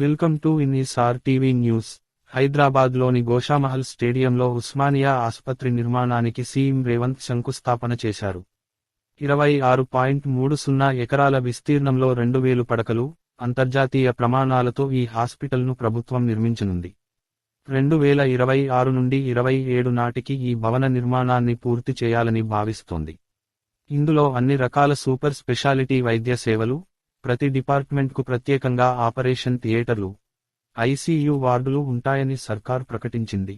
Welcome to ఇన్నిసార్ TV news. హైదరాబాద్లోని గోషామహల్ స్టేడియంలో ఉస్మానియా ఆసుపత్రి నిర్మాణానికి సీఎం రేవంత్ శంకుస్థాపన చేశారు. ఇరవై ఆరు పాయింట్ మూడు సున్నా ఎకరాల విస్తీర్ణంలో రెండు వేలు పడకలు అంతర్జాతీయ ప్రమాణాలతో ఈ హాస్పిటల్ను ప్రభుత్వం నిర్మించనుంది. రెండు వేల ఇరవై ఆరు నుండి ఇరవై ఏడు నాటికి ఈ భవన నిర్మాణాన్ని పూర్తి చేయాలని భావిస్తోంది. ఇందులో అన్ని రకాల సూపర్ స్పెషాలిటీ వైద్య సేవలు ప్రతి డిపార్ట్మెంట్కు ప్రత్యేకంగా ఆపరేషన్ థియేటర్లు ఐసీయూ వార్డులు ఉంటాయని సర్కార్ ప్రకటించింది.